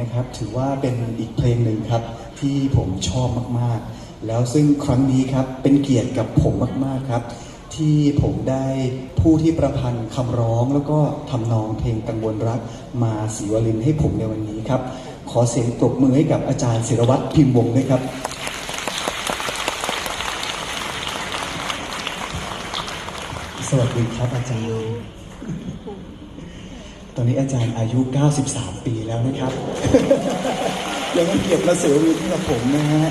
นะครับ ถือว่าเป็นอีกเพลงหนึ่งครับ ที่ผมชอบมากๆ แล้วซึ่งครั้งนี้ครับเป็นเกียรติกับผมมากๆครับ ที่ผมได้ผู้ที่ประพันธ์คำร้องแล้วก็ทำนองเพลงกังวลรักมาศิวลินให้ผมในวันนี้ครับ ขอเสียงปรบมือให้กับอาจารย์ศิรวัตรพิมพ์วงศ์ด้วยครับสวัสดีครับอาจารย์ ตอนนี้อาจารย์อายุ 93 ปีแล้วนะครับ ยังไม่เก็บมาเสียวินกับผมนะฮะ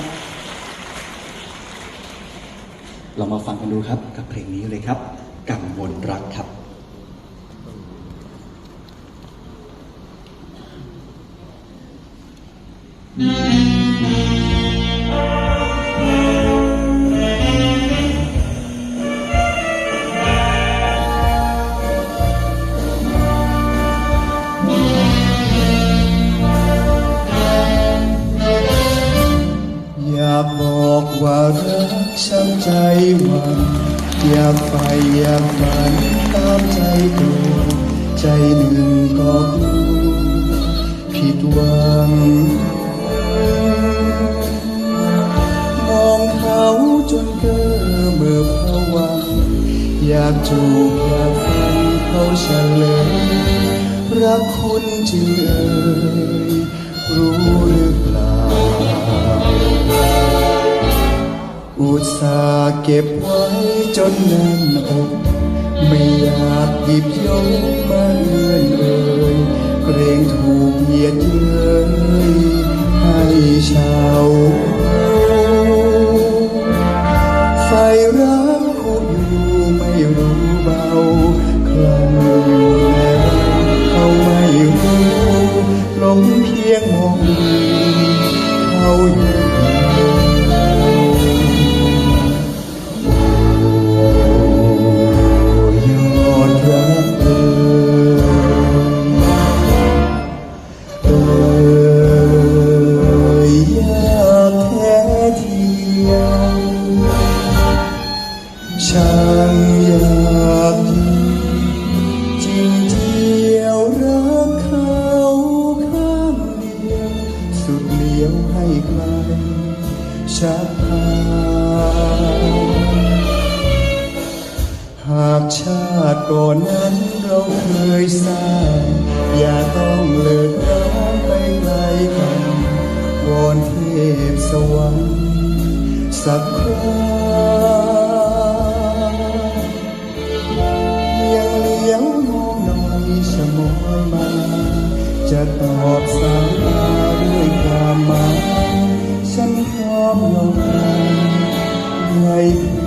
เรามาฟังกันดูครับกับเพลงนี้เลยครับ กังวลรักครับอย ช้ำใจหวันอยากไปอยากฝันตามใจตัวใจหนึ่งก็กลัวผิดหวังมองเขาจนเก้อเมื่อพวังอยากจูบอยากฟังเขาเฉลยรักคุณจริงเอ่ยรู้หรือเปล่า อุตส่าห์เก็บไว้จนแน่นอกไม่อยากหยิบยกมาเลื่อนเอ่ยเกรงถูกเหยียดเย้ยให้เชาวไฟรักผู้อยู่ไม่รู้เบาคลั่งอยู่แล้วเขาไม่รู้หลงเพียงมองเขาอยู่ ช่างอยากจริงเดียวรักเขาข้างเดียวสุดเลี้ยวให้ใครชักพาหากชาติก่อนนั้นเราเคยสร้างอย่าต้องเลิกร้างไปไกลกันวอนเทพสวรรค์สักครั จะตอบสายตาด้วยความหมายฉันพร้อมยอมรับไว้เพื่อใค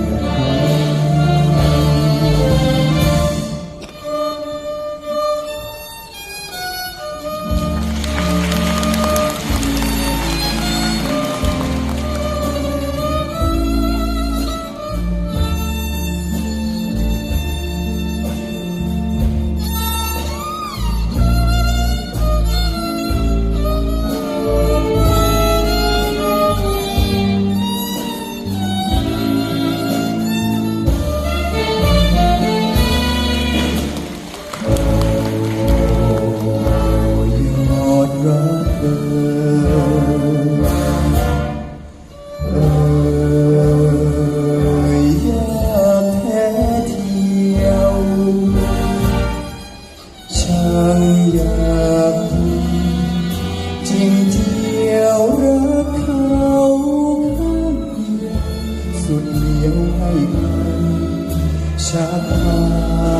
ชักพา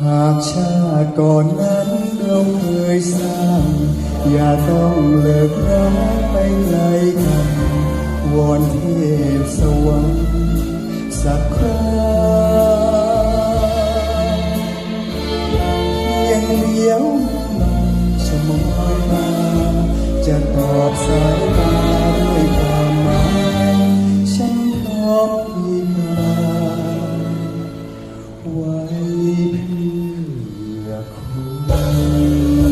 หากชาติก่อนนั้นเราเคยสร้าง อย่าต้องเลิกร้างไปไกลกันวอนเทพสวรรค์สักครายังเลี้ยวหลังชมอยมาจะตอบสาย ว้เพื่อคุณ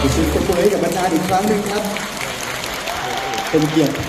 ขอเสียงปรบมือให้กับอาจารย์อีกครั้งหนึ่งครับ เป็นเกียรติ